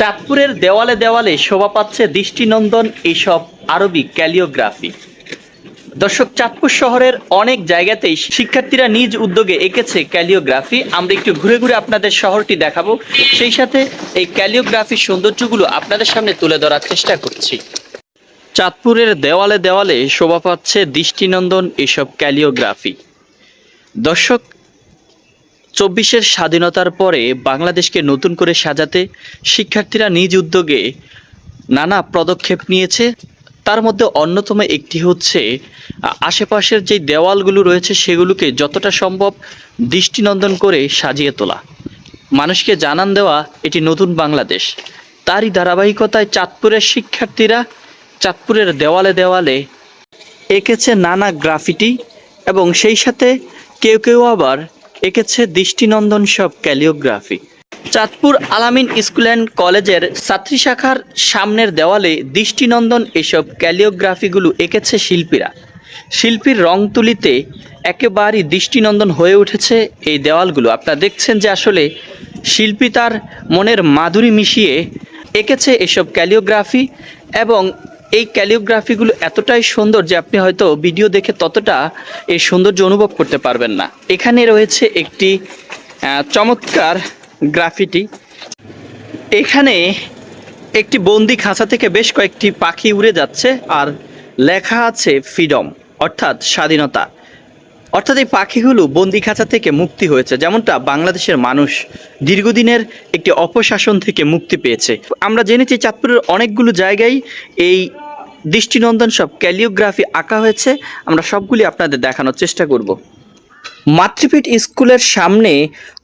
চাঁদপুরের দেওয়ালে দেওয়ালে শোভা পাচ্ছে দৃষ্টিনন্দন এইসব আরবি ক্যালিওগ্রাফি। দর্শক, চাঁদপুর শহরের অনেক জায়গাতেই শিক্ষার্থীরা নিজ উদ্যোগে এঁকেছে ক্যালিওগ্রাফি। আমরা একটু ঘুরে ঘুরে আপনাদের শহরটি দেখাবো। সেই সাথে এই ক্যালিওগ্রাফির সৌন্দর্যগুলো আপনাদের সামনে তুলে ধরার চেষ্টা করছি। চাঁদপুরের দেওয়ালে দেওয়ালে শোভা পাচ্ছে দৃষ্টিনন্দন এসব ক্যালিওগ্রাফি। দর্শক চব্বিশের স্বাধীনতার পরে বাংলাদেশকে নতুন করে সাজাতে শিক্ষার্থীরা নিজ উদ্যোগে নানা পদক্ষেপ নিয়েছে। তার মধ্যে অন্যতম একটি হচ্ছে, আশেপাশের যে দেওয়ালগুলো রয়েছে সেগুলোকে যতটা সম্ভব দৃষ্টিনন্দন করে সাজিয়ে তোলা। মানুষকে জানান দেওয়া, এটি নতুন বাংলাদেশ। তারই ধারাবাহিকতায় চাঁদপুরের শিক্ষার্থীরা চাঁদপুরের দেওয়ালে দেওয়ালে এঁকেছে নানা গ্রাফিটি এবং সেই সাথে কেউ কেউ আবার এঁকেছে দৃষ্টিনন্দন সব ক্যালিওগ্রাফি। চাঁদপুর আলামিন স্কুল অ্যান্ড কলেজের ছাত্রী শাখার সামনের দেওয়ালে দৃষ্টিনন্দন এসব ক্যালিওগ্রাফিগুলো এঁকেছে শিল্পীরা। শিল্পীর রং তুলিতে একেবারেই দৃষ্টিনন্দন হয়ে উঠেছে এই দেওয়ালগুলো। আপনারা দেখছেন যে আসলে শিল্পী তার মনের মাধুরী মিশিয়ে এঁকেছে এসব ক্যালিওগ্রাফি এবং এই ক্যালিওগ্রাফিগুলো এতটাই সুন্দর যে আপনি হয়তো ভিডিও দেখে ততটা এই সৌন্দর্য অনুভব করতে পারবেন না। এখানে রয়েছে একটি চমৎকার গ্রাফিটি। এখানে একটি বন্দি খাঁচা থেকে বেশ কয়েকটি পাখি উড়ে যাচ্ছে আর লেখা আছে ফ্রিডম, অর্থাৎ স্বাধীনতা। অর্থাৎ এই পাখিগুলো বন্দি খাঁচা থেকে মুক্তি হয়েছে, যেমনটা বাংলাদেশের মানুষ দীর্ঘদিনের একটি অপশাসন থেকে মুক্তি পেয়েছে। আমরা জেনেছি চাঁদপুরের অনেকগুলো জায়গায় এই দৃষ্টিনন্দন সব ক্যালিওগ্রাফি আঁকা হয়েছে, আমরা সবগুলি আপনাদের দেখানোর চেষ্টা করব। মাতৃপীঠ স্কুলের সামনে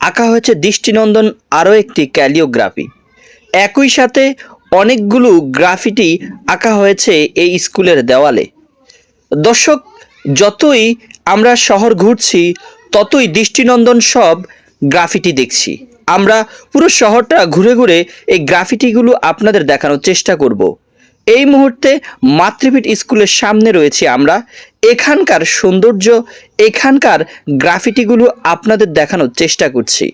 আঁকা হয়েছে দৃষ্টিনন্দন আরও একটি ক্যালিওগ্রাফি। একই সাথে অনেকগুলো গ্রাফিটি আঁকা হয়েছে এই স্কুলের দেওয়ালে। দর্শক, যতই আমরা শহর ঘুরছি, ততই দৃষ্টিনন্দন সব গ্রাফিটি দেখছি। আমরা পুরো শহরটা ঘুরে ঘুরে এই গ্রাফিটিগুলো আপনাদের দেখানোর চেষ্টা করব। এই মুহূর্তে মাতৃপীঠ স্কুলের সামনে রয়েছি আমরা। এখানকার সৌন্দর্য, এখানকার গ্রাফিটিগুলো আপনাদের দেখানোর চেষ্টা করছি।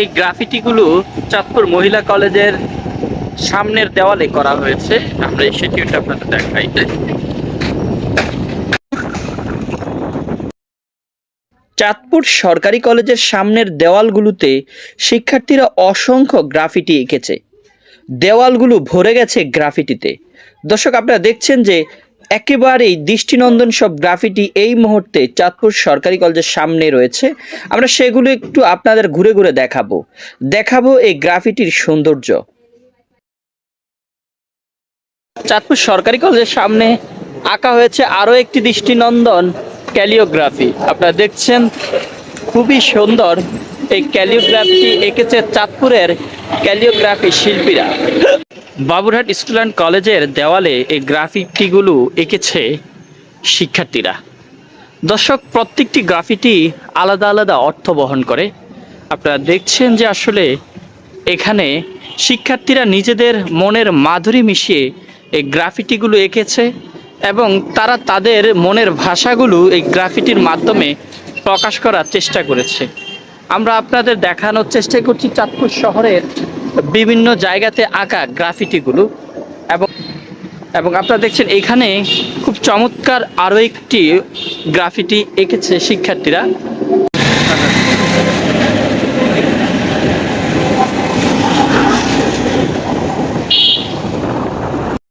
এই গ্রাফিটিগুলো চাঁদপুর মহিলা কলেজের সামনের দেওয়ালে করা হয়েছে। আমরা সেটিটা আপনাদের দেখাই। চাঁদপুর সরকারি কলেজের সামনের দেওয়ালগুলোতে শিক্ষার্থীরা অসংখ্য গ্রাফিটি এঁকেছে। দেওয়ালগুলো ভরে গেছে গ্রাফিটিতে। দর্শক, আপনারা দেখছেন যে একেবারেই দৃষ্টিনন্দন সব গ্রাফিটি এই মুহূর্তে চাঁদপুর সরকারি কলেজের সামনে রয়েছে। আমরা সেগুলো একটু আপনাদের ঘুরে ঘুরে দেখাবো। দেখাবো এই গ্রাফিটির সৌন্দর্য। চাঁদপুর সরকারি কলেজের সামনে আঁকা হয়েছে আরও একটি দৃষ্টিনন্দন। ক্যালিওগ্রাফি। আপনারা দেখছেন, খুবই সুন্দর এই ক্যালিওগ্রাফি এঁকেছে চাঁদপুরের ক্যালিওগ্রাফি শিল্পীরা। বাবুরহাট স্কুল অ্যান্ড কলেজের দেওয়ালে এই গ্রাফিকটিগুলো এঁকেছে শিক্ষার্থীরা। দর্শক, প্রত্যেকটি গ্রাফিটি আলাদা আলাদা অর্থ বহন করে। আপনারা দেখছেন যে আসলে এখানে শিক্ষার্থীরা নিজেদের মনের মাধুরী মিশিয়ে এই গ্রাফিটিগুলো এঁকেছে। এবং তারা তাদের মনের ভাষাগুলো এই গ্রাফিটির মাধ্যমে প্রকাশ করার চেষ্টা করেছে। আমরা আপনাদের দেখানোর চেষ্টা করছি চাঁদপুর শহরের বিভিন্ন জায়গাতে আঁকা গ্রাফিটিগুলো এবং এবং আপনারা দেখছেন এখানে খুব চমৎকার আরও একটি গ্রাফিটি এঁকেছে শিক্ষার্থীরা।